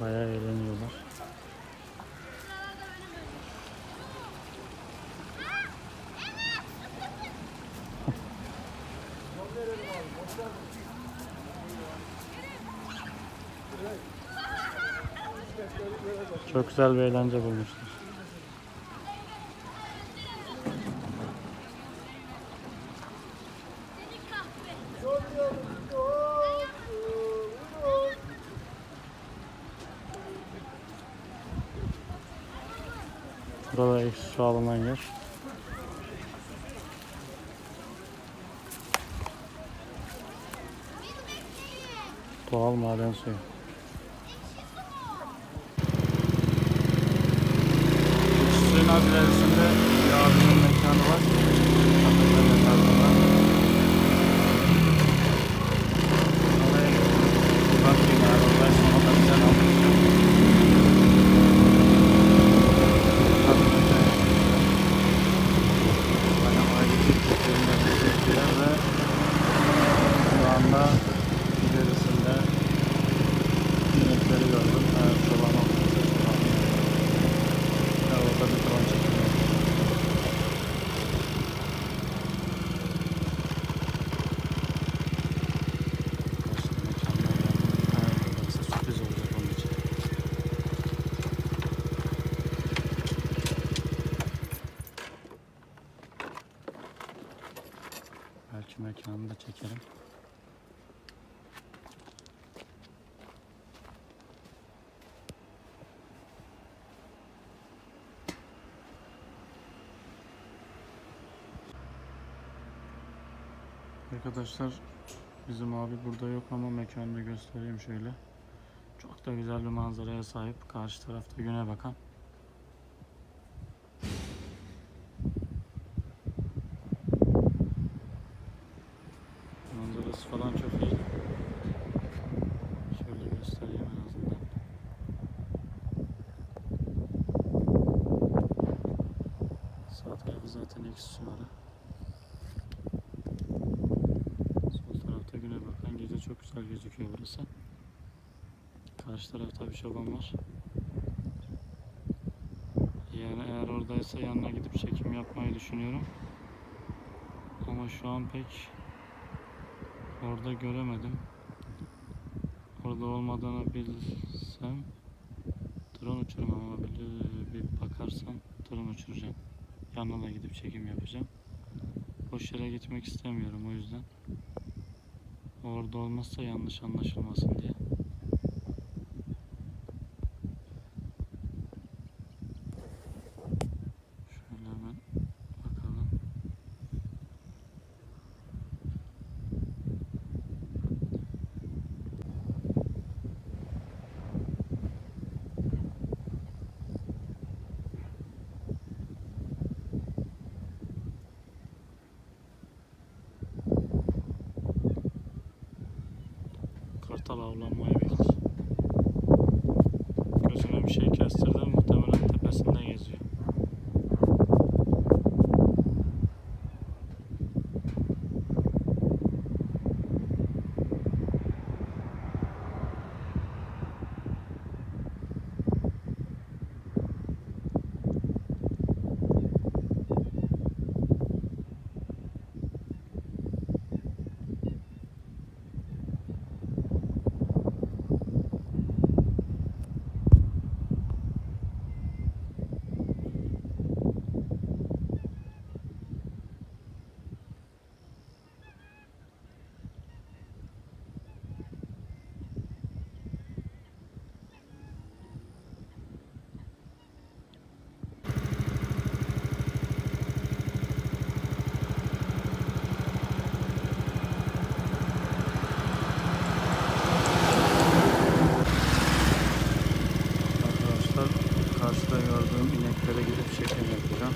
Bayağı eğleniyorlar. Çok güzel bir eğlence bulmuşlar. Burada eksi su alınan yer. Doğal maden suyu. Suyun az ilerisinde bir abinin mekanı var. Kafede tarzında. Oraya bir bakayım eğer oradaysa ona da güzel almışım. Bayağı ayrıca köklerinde bir yer ve şu anda ilerisinde inekleri gördüm. Eğer çoban olursa çoban. Ya orada bir drone çekimi yapıyor. Başka mekanlar yani. Eğer buradaysa sürpriz olacak onun için. Belki mekanını da çekerim. Arkadaşlar bizim abi burada yok ama mekanını göstereyim şöyle. Çok da güzel bir manzaraya sahip. Karşı tarafta güne bakan. Manzarası falan çok iyi. Şöyle göstereyim en azından. Sağ tarafı zaten eksi suları. Sol tarafta güne bakan gece çok güzel gözüküyor burası. Karşı tarafta bir çoban var. Yani eğer oradaysa yanına gidip çekim yapmayı düşünüyorum. Ama şu an pek orada göremedim. Orada olmadığını bilsem drone uçurmam ama bir bakarsam drone uçuracağım. Yanına gidip çekim yapacağım. Boş yere gitmek istemiyorum o yüzden. Orada olmazsa yanlış anlaşılmasın diye. Şöyle hemen bakalım. Kartal avlanmayı bekliyor. Gözüne bir şey kestirdi muhtemelen tepesinde geziyor. Arkadaşlar karşıda gördüğüm ineklere gidip çekim yapacağım.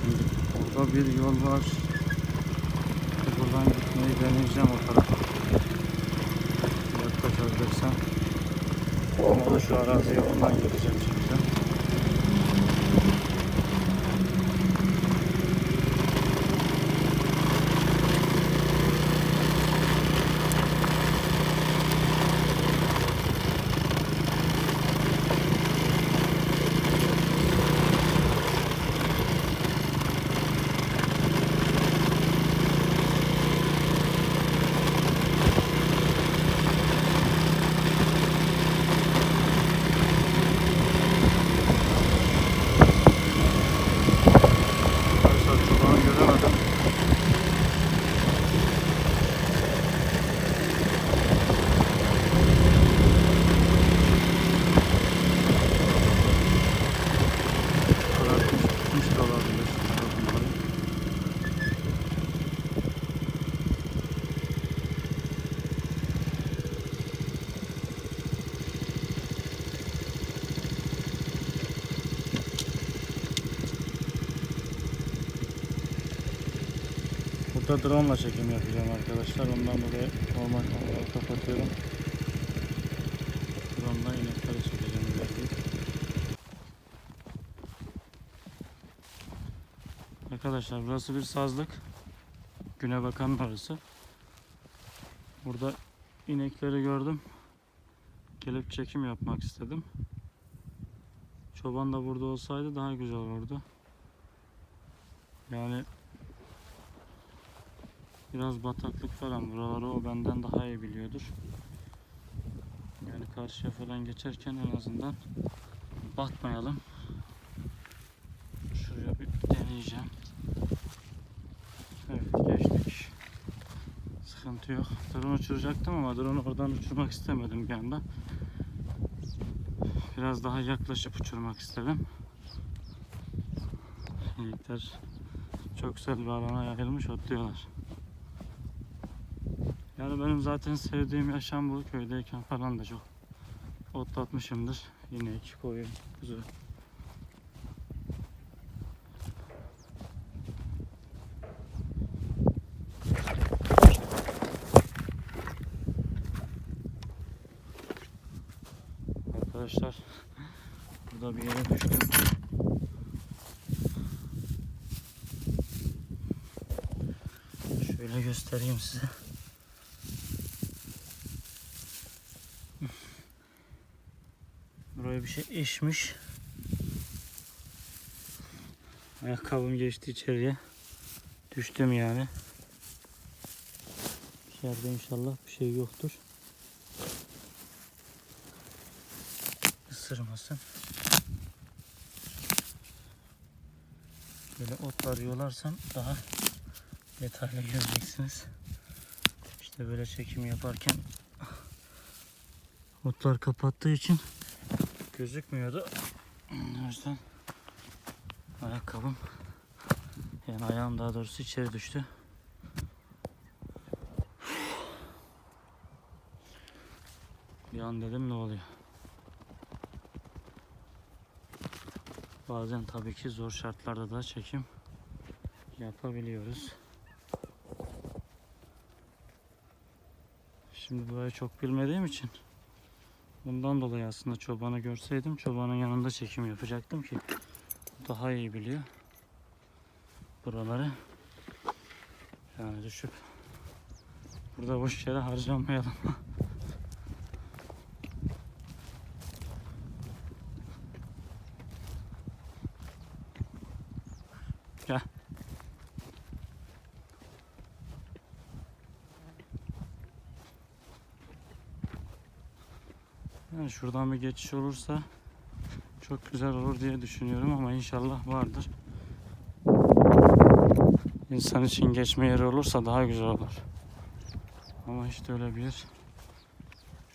Şimdi orada bir yol var. Buradan gitmeyi deneyeceğim o tarafa. Yaklaşabilirsem. Olmadı şu arazi yolundan gideceğim şimdi. Burada drone ile çekim yapacağım arkadaşlar. Ondan dolayı normal kameraları kapatıyorum. Drone'dan inekleri çekeceğim. Arkadaşlar burası bir sazlık. Güne bakan orası. Burada inekleri gördüm. Gelip çekim yapmak istedim. Çoban da burada olsaydı daha güzel olurdu. Yani biraz bataklık falan buraları o benden daha iyi biliyordur. Yani karşıya falan geçerken en azından batmayalım. Şuraya bir deneyeceğim. Evet geçtik. Sıkıntı yok. Drone uçuracaktım ama drone oradan uçurmak istemedim bir anda. Biraz daha yaklaşıp uçurmak istedim. İnekler çok güzel bir alana yayılmış otluyorlar. Yani benim zaten sevdiğim yaşam bu. Köydeyken falan da çok otlatmışımdır. İnek, koyun, kuzu. Arkadaşlar burada bir yere düştüm. Şöyle göstereyim size. Bir şey eşmiş. Ayakkabım geçti içeriye. Düştüm yani. İçeride inşallah bir şey yoktur. Isırmasın. Böyle otlar yolarsam daha detaylı göreceksiniz. İşte böyle çekim yaparken otlar kapattığı için gözükmüyordu. O yüzden ayakkabım yani ayağım daha doğrusu içeri düştü. Bir an dedim ne oluyor? Bazen tabii ki zor şartlarda da çekim yapabiliyoruz. Şimdi burayı çok bilmediğim için bundan dolayı aslında çobanı görseydim çobanın yanında çekim yapacaktım ki daha iyi biliyor buraları. Yani düşüp burada boş yere harcamayalım. Gel. Yani şuradan bir geçiş olursa çok güzel olur diye düşünüyorum ama inşallah vardır. İnsan için geçme yeri olursa daha güzel olur. Ama işte öyle bir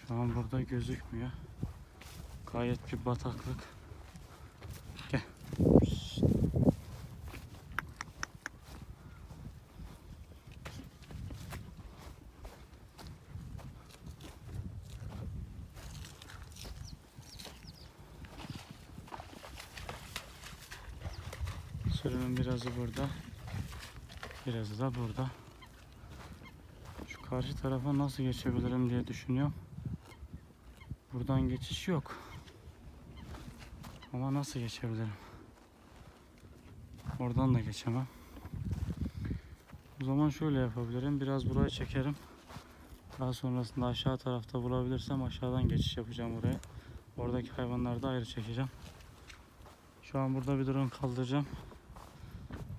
şu an burada gözükmüyor. Gayet bir bataklık. Gel. Sürünün birazı burada. Birazı da burada. Şu karşı tarafa nasıl geçebilirim diye düşünüyorum. Buradan geçiş yok. Ama nasıl geçebilirim? Oradan da geçemem. O zaman şöyle yapabilirim. Biraz buraya çekerim. Daha sonrasında aşağı tarafta bulabilirsem aşağıdan geçiş yapacağım oraya. Oradaki hayvanları da ayrı çekeceğim. Şu an burada bir drone kaldıracağım.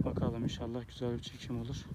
Bakalım inşallah güzel bir çekim olur.